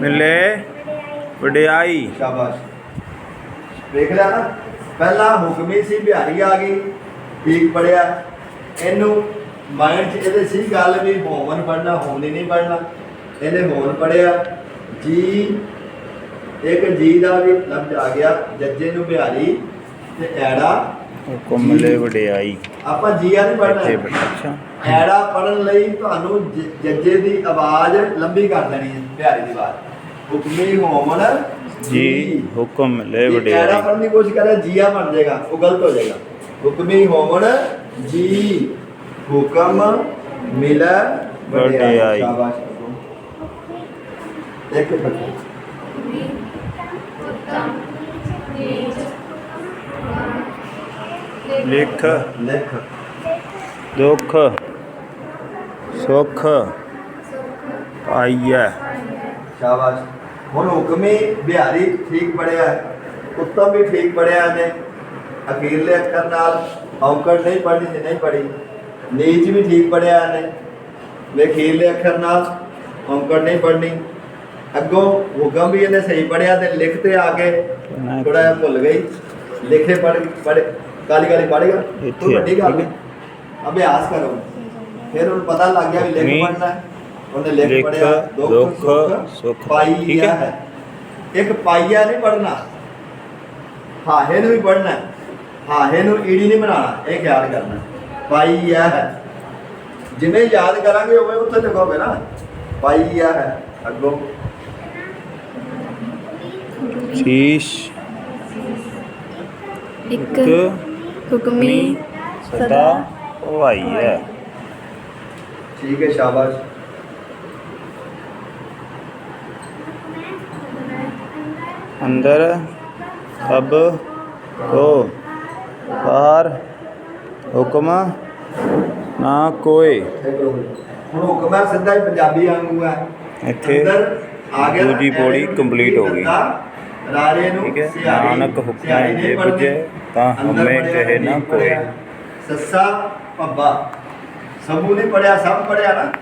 ਮਿਲੇ ਵਡਿਆਈ। ਸ਼ਾਬਾਸ਼। ਵੇਖ ਲਿਆ ਨਾ, ਪਹਿਲਾ ਹੁਕਮੀ ਸੀ, ਬਿਹਾਰੀ ਆ ਗਈ, ਠੀਕ ਪੜਿਆ। ਇਹਨੂੰ ਮਾਈਂਡ 'ਚ ਇਹਦੇ ਸੀ ਗੱਲ ਵੀ ਹੋਮਨ ਪੜਨਾ ਹੋਮਨੀ ਨਹੀਂ ਪੜਨਾ ਇਹਨੇ ਹੋਣ ਪੜਿਆ, ਜੀ, ਇੱਕ ਜੀ ਦਾ ਵੀ ਲਫ਼ਜ਼ ਆ ਗਿਆ, ਜੱਜੇ ਨੂੰ ਬਿਹਾਰੀ ਤੇ ਐੜਾ। ਹੁਕਮ ਮਿਲੇ ਵਡਿਆਈ। ਆਪਾਂ ਜੀਆ ਨਹੀਂ ਪੜਨਾ ਅੱਛਾ। ਐੜਾ ਪੜਨ ਲਈ ਤੁਹਾਨੂੰ ਜੱਜੇ ਦੀ ਆਵਾਜ਼ ਲੰਬੀ ਕਰ ਦੇਣੀ ਹੈ ਬਿਹਾਰੀ ਦੀ ਆਵਾਜ਼। ਹੁਕਮੀ ਹੋਮਨ ਜੀ ਹੁਕਮ ਮਿਲੇ ਜੇ ਐੜਾ ਵਡਿਆਈ ਪੜਨ ਦੀ ਕੋਸ਼ਿਸ਼ ਕਰੇ ਜੀਆ ਬਣ ਜਾਏਗਾ ਉਹ ਗਲਤ ਹੋ ਜਾਏਗਾ। ਹੁਕਮੀ ਹੋਮਨ ਜੀ। ਹੁਕਮ ਮਿਲ ਵਡਿਆਈ। ਸ਼ਾਬਾਸ਼। ਇੱਕ ਮਿੰਟ। ਲਿਖ। ਲਿਖ। ਦੁੱਖ। ਸੁਖ। ਪਾਈਐ। ਸ਼ਾਬਾਸ਼। ਹੁਣ ਹੁਕਮੀ ਬਿਹਾਰੀ ਠੀਕ ਪੜਿਆ ਹੈ। ਉੱਤਮ ਵੀ ਠੀਕ ਪੜਿਆ ਨੇ ਅਖੀਰਲੇ ਅੱਖਰ ਨਾਲ ਔਂਕੜ ਨਹੀਂ ਪੜ੍ਹਨੀ ਸੀ ਨਹੀਂ ਪੜੀ ਨੀਚ ਵੀ ਠੀਕ ਪੜਿਆ ਨੇ ਵੇ ਅਖੀਰਲੇ ਅੱਖਰ ਨਾਲ ਔਂਕੜ ਨਹੀਂ ਪੜ੍ਹਨੀ। ਅੱਗੋਂ ਹੁਕਮ ਵੀ ਇਹਨੇ ਸਹੀ ਪੜਿਆ ਤੇ ਲਿਖ ਤੇ ਆ ਕੇ ਥੋੜਾ ਭੁੱਲ ਗਈ। ਲਿਖੇ ਪੜ ਪੜ ਕਾਲੀ ਕਾਲੀ ਪੜੇਗਾ ਇੱਥੇ ਤੂੰ ਵੱਡੀ ਗੱਲ ਨਹੀਂ। ਅਭਿਆਸ ਕਰੋ। ਫਿਰ ਉਹਨੂੰ ਪਤਾ ਲੱਗ ਗਿਆ ਵੀ ਲਿਖ ਪੜਨਾ ਹੈ। ਉਹਨੇ ਲਿਖ ਲਿਖ, ਪੜਿਆ ਦੁੱਖ, ਦੁੱਖ ਸੁੱਖ ਪਾਈਆ ਹੈ? ਹੈ। ਇੱਕ ਪਾਈਆ ਨਹੀਂ ਪੜਨਾ ਹਾਹੇ ਨੂੰ ਵੀ ਪੜਨਾ ਹਾਹੇ ਨੂੰ ਈੜੀ ਨਹੀਂ ਬਣਾਉਣਾ। ਇਹ ਖਿਆਲ ਕਰਨਾ ਪਾਈਆ ਹੈ। ਜਿਵੇਂ ਯਾਦ ਕਰਾਂਗੇ ਉਵੇਂ ਉੱਥੇ ਲਿਖੋਗੇ ਨਾ। ਪਾਈਆ ਹੈ। ਅੱਗੋਂ। ਸ਼ੀਸ਼। ਇੱਕ ਇੱਕ ਹੁਕਮੀ ਸਦਾ ਭਾਈਐ ਠੀਕ ਹੈ ਸ਼ਾਬਾਸ਼। ਅੰਦਰ ਸਭ ਕੋ ਬਾਹਰ ਹੁਕਮ ਨਾ ਮਿੰਟ। ਹੁਣ ਹੁਕਮ ਹੈ ਸਿੱਧਾ ਹੀ ਪੰਜਾਬੀ ਵਾਂਗੂ ਹੈ। ਇੱਥੇ ਅੰਦਰ ਆ ਗਿਆ ਦੂਜੀ ਪੌੜੀ complete ਹੋ ਗਈ। ਰਾਰੇ ਨੂੰ ਸਿਹਾਰੀ- ਨਾਨਕ ਹੁਕਮੈ ਜੇ। ਬੁਝੇ ਤਾਂ ਹਮੇ ਕਹੇ ਨਾ ਕੋਈ। ਸੱਸਾ ਪੱਬਾ ਸਭੂ ਨੇ ਪੜਿਆ ਸਭ ਪੜਿਆ ਨਾ